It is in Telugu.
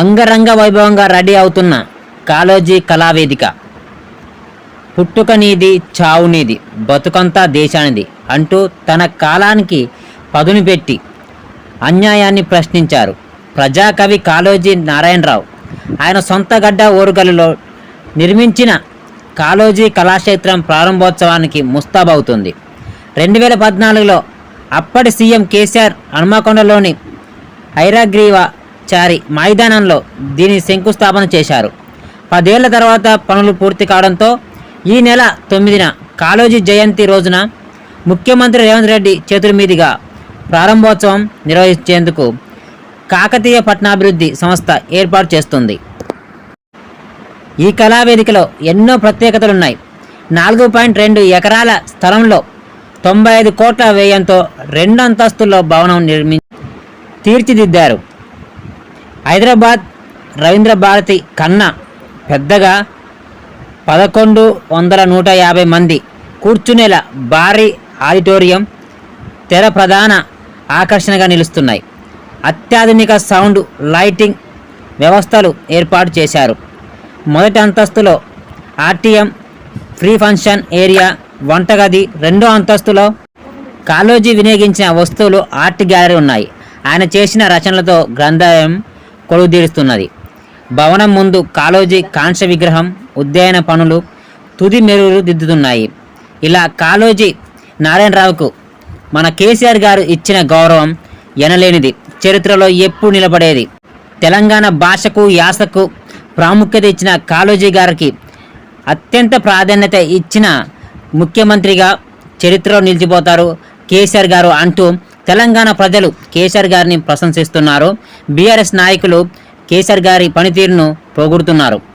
అంగరంగ వైభవంగా రెడీ అవుతున్న కాలోజీ కళావేదిక. పుట్టుక నీది చావు నీది బతుకంతా దేశానిది అంటూ తన కాలానికి పదును పెట్టి అన్యాయాన్ని ప్రశ్నించారు. ప్రజాకవి కాళోజీ నారాయణరావు. ఆయన సొంత గడ్డ ఓరుగల్లులో నిర్మించిన కాళోజీ కళాక్షేత్రం ప్రారంభోత్సవానికి ముస్తాబవుతుంది. రెండు వేల పద్నాలుగులో అప్పటి సీఎం కేసీఆర్ హనుమకొండలోని చారి మైదానంలో దీని శంకుస్థాపన చేశారు. పదేళ్ళ తర్వాత పనులు పూర్తి కావడంతో ఈ నెల తొమ్మిదిన కాళోజీ జయంతి రోజున ముఖ్యమంత్రి రేవంత్ రెడ్డి చేతుల మీదుగా ప్రారంభోత్సవం నిర్వహించేందుకు కాకతీయ పట్టణాభివృద్ధి సంస్థ ఏర్పాటు చేస్తుంది. ఈ కళావేదికలో ఎన్నో ప్రత్యేకతలున్నాయి. నాలుగు పాయింట్ రెండు ఎకరాల స్థలంలో తొంభై ఐదు కోట్ల వ్యయంతో రెండు అంతస్తుల్లో భవనం నిర్మి తీర్చిదిద్దారు. హైదరాబాద్ రవీంద్ర భారతి కన్నా పెద్దగా పదకొండు వందల నూట యాభై మంది కూర్చునేలా భారీ ఆడిటోరియం తెర ప్రధాన ఆకర్షణగా నిలుస్తున్నాయి. అత్యాధునిక సౌండ్ లైటింగ్ వ్యవస్థలు ఏర్పాటు చేశారు. మొదటి అంతస్తులో ఆర్టీఎం ఫ్రీ ఫంక్షన్ ఏరియా వంటగది రెండో అంతస్తులో కాలోజీ వినియోగించిన వస్తువులు ఆర్ట్ గ్యాలరీ ఉన్నాయి. ఆయన చేసిన రచనలతో గ్రంథాలయం కొలువుదీరుస్తున్నది. భవనం ముందు కాళోజీ కాంస్య విగ్రహం ఉద్యాన పనులు తుది మెరుగులు దిద్దుతున్నాయి. ఇలా కాళోజీ నారాయణరావుకు మన కేసీఆర్ గారు ఇచ్చిన గౌరవం ఎనలేనిది. చరిత్రలో ఎప్పుడు నిలబడేది. తెలంగాణ భాషకు యాసకు ప్రాముఖ్యత ఇచ్చిన కాళోజీ గారికి అత్యంత ప్రాధాన్యత ఇచ్చిన ముఖ్యమంత్రిగా చరిత్రలో నిలిచిపోతారు కేసీఆర్ గారు అంటూ తెలంగాణ ప్రజలు కేసీఆర్ గారిని ప్రశంసిస్తున్నారు. బీఆర్ఎస్ నాయకులు కేసీఆర్ గారి పనితీరును పొగుడుతున్నారు.